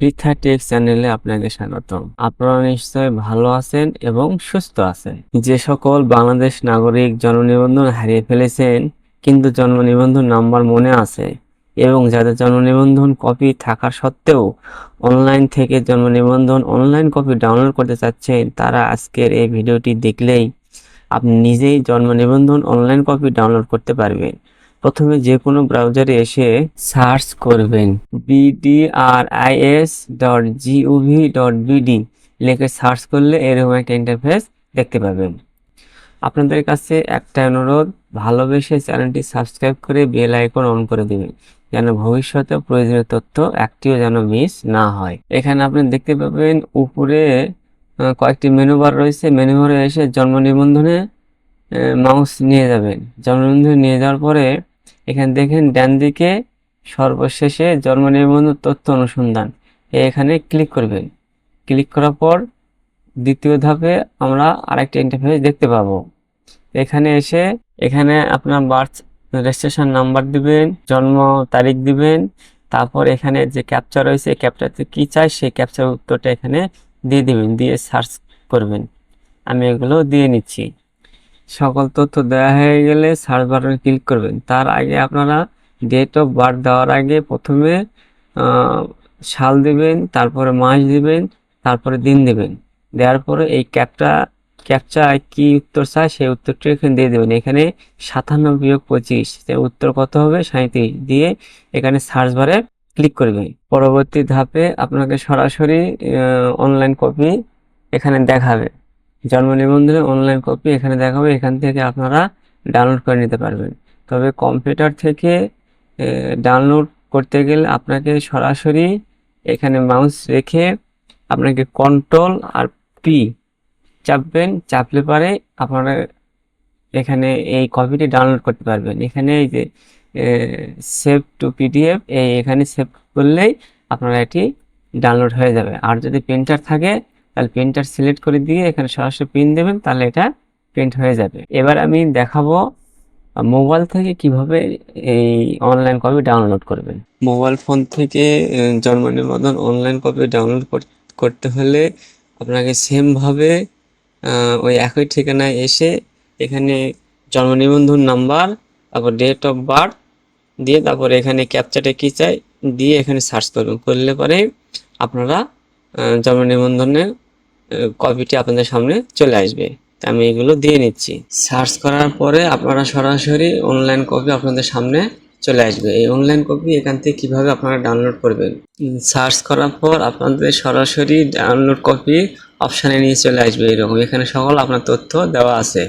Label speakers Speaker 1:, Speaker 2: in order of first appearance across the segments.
Speaker 1: Pritha take চ্যানেলে আপনাকে স্বাগতম। আপনারা নিশ্চয় ভালো আছেন এবং সুস্থ আছেন। যে সকল বাংলাদেশ নাগরিক জন্ম নিবন্ধন হারিয়ে ফেলেছেন, কিন্তু জন্ম নিবন্ধন নাম্বার মনে আছে এবং যাদের জন্ম নিবন্ধন কপি থাকা সত্ত্বেও অনলাইন থেকে জন্ম নিবন্ধন অনলাইন কপি ডাউনলোড করতে চাচ্ছেন, তারা আজকের এই ভিডিওটি দেখলেই আপনি নিজেই জন্ম নিবন্ধন অনলাইন কপি ডাউনলোড করতে পারবেন। প্রথমে যে কোনো ব্রাউজারে এসে সার্চ করবেন BDRIS dot gov dot BD লিখে সার্চ করলে এরকম একটা ইন্টারফেস দেখতে পাবেন। আপনাদের কাছে একটা অনুরোধ, ভালোবেসে চ্যানেলটি সাবস্ক্রাইব করে বেল আইকন অন করে দিবেন, যেন ভবিষ্যতে প্রয়োজনীয় তথ্য একটিও যেন মিস না হয়। এখানে আপনি দেখতে পাবেন উপরে কয়েকটি মেনু বার রয়েছে। মেনু বারে এসে জন্ম নিবন্ধনে মাউস নিয়ে যাবেন। জন্ম নিবন্ধনে নিয়ে যাওয়ার পরে এখানে দেখেন ডান দিকে সর্বশেষে জন্ম নিবন্ধন তথ্য অনুসন্ধান। এখানে ক্লিক করবেন। ক্লিক করার পর দ্বিতীয় ধাপে আমরা আরেকটা ইন্টারফেস দেখতে পাবো। এখানে এসে এখানে আপনার বার্থ রেজিস্ট্রেশন নাম্বার দিবেন, জন্ম তারিখ দিবেন, তারপর এখানে যে ক্যাপচা রয়েছে ক্যাপচাতে কি চাই, সেই ক্যাপচার উত্তরটা এখানে দিয়ে দিবেন, দিয়ে সার্চ করবেন। আমি এগুলো দিয়ে নিচ্ছি। সকল তথ্য দেওয়া হয়ে গেলে সার্চ বাটনে ক্লিক করবেন। তার আগে আপনারা ডেট অফ বার্থ দেওয়ার আগে প্রথমে সাল দিবেন, তারপরে মাস দিবেন, তারপরে দিন দিবেন। দেওয়ার পরে এই ক্যাপটা ক্যাপচা কি উত্তর চায় সেই উত্তরটি এখানে দিয়ে দেবেন। এখানে সাতান্ন বিয়োগ পঁচিশ উত্তর কত হবে? সাঁইত্রিশ। দিয়ে এখানে সার্চ বারে ক্লিক করবেন। পরবর্তী ধাপে আপনাকে সরাসরি অনলাইন কপি এখানে দেখাবে। জন্ম নিবন্ধনের অনলাইন কপি এখানে দেখাবে, এখান থেকে আপনারা ডাউনলোড করে নিতে পারবেন। তবে কম্পিউটার থেকে ডাউনলোড করতে গেলে আপনাকে সরাসরি এখানে মাউস রেখে আপনাকে কন্ট্রোল আর পি চাপবেন, চাপলে পারে আপনারা এখানে এই কপিটি ডাউনলোড করতে পারবেন। এখানে এই যে সেভ টু পিডিএফ এই এখানে সেভ করলেই আপনারা এটি ডাউনলোড হয়ে যাবে। আর যদি প্রিন্টার থাকে তাহলে প্রিন্টার সিলেক্ট করে দিয়ে এখানে সরাসরি প্রিন্ট দেবেন, তাহলে এটা প্রিন্ট হয়ে যাবে। এবার আমি দেখাবো মোবাইল থেকে কীভাবে এই অনলাইন কপি ডাউনলোড করবেন। মোবাইল ফোন থেকে জন্ম নিবন্ধন অনলাইন কপি ডাউনলোড করতে হলে আপনাকে সেমভাবে ওই একই ঠিকানায় এসে এখানে জন্ম নিবন্ধন নাম্বার তারপর ডেট অফ বার্থ দিয়ে তারপর এখানে ক্যাপচারটা কী চাই, দিয়ে এখানে সার্চ করবেন করলে পরে আপনারা জন্ম নিবন্ধনের কপিটি আপনাদের সামনে চলে আসবে। আমি এগুলো দিয়ে নিচ্ছি। সার্চ করার পরে আপনারা সরাসরি অনলাইন কপি আপনাদের সামনে চলে আসবে। এই অনলাইন কপি এখান থেকে কীভাবে আপনারা ডাউনলোড করবেন? সার্চ করার পর আপনাদের সরাসরি ডাউনলোড কপি অপশানে নিয়ে চলে আসবে এরকম। এখানে সকল আপনার তথ্য দেওয়া আছে।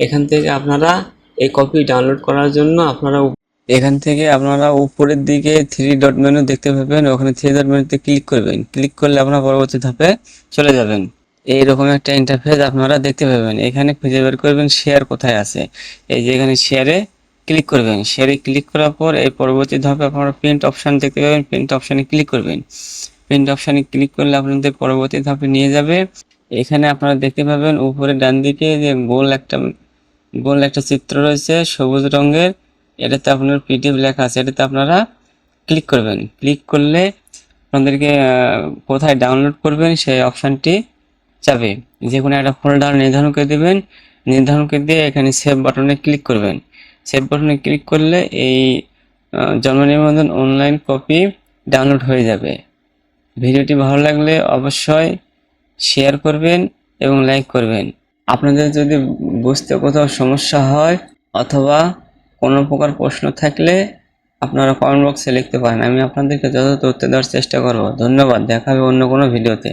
Speaker 1: এখান থেকে আপনারা এই কপি ডাউনলোড করার জন্য আপনারা এখান থেকে আপনারা উপরের দিকে থ্রি ডট মেনু দেখতে পাবেন, ওখানে থ্রি ডট মেনুতে ক্লিক করবেন। ক্লিক করলে আপনারা পরবর্তী ধাপে চলে যাবেন। এইরকম একটা ইন্টারফেস আপনারা দেখতে পাবেন। এখানে খুঁজে বের করবেন শেয়ার কোথায় আছে। এই যে এখানে শেয়ারে ক্লিক করবেন। শেয়ারে ক্লিক করার পর এই পরবর্তী ধাপে আপনারা প্রিন্ট অপশন দেখতে পাবেন। প্রিন্ট অপশনে ক্লিক করবেন। প্রিন্ট অপশনে ক্লিক করলে আপনাদের পরবর্তী ধাপে নিয়ে যাবে। এখানে আপনারা দেখতে পাবেন উপরে ডান দিকে যে গোল একটা গোল একটা চিত্র রয়েছে, সবুজ রঙের। এটাতে আপনার পিডিএফ লেখা আছে, এটাতে আপনারা ক্লিক করবেন। ক্লিক করলে আপনাদেরকে কোথায় ডাউনলোড করবেন, সেই অপশানটি যাবে। যে কোনো একটা ফোল্ডার নির্ধারণ করে দেবেন। নির্ধারণ করে দিয়ে এখানে সেভ বাটনে ক্লিক করবেন। সেভ বাটনে ক্লিক করলে এই জন্ম নিবন্ধন অনলাইন কপি ডাউনলোড হয়ে যাবে। ভিডিওটি ভালো লাগলে অবশ্যই শেয়ার করবেন এবং লাইক করবেন। আপনাদের যদি বুঝতে কোথাও সমস্যা হয় অথবা কোনো প্রকার প্রশ্ন থাকলে আপনারা কমেন্ট বক্সে লিখতে পারেন। আমি আপনাদেরকে যথাযথ উত্তর দেওয়ার চেষ্টা করব। ধন্যবাদ। দেখা হবে অন্য কোনো ভিডিওতে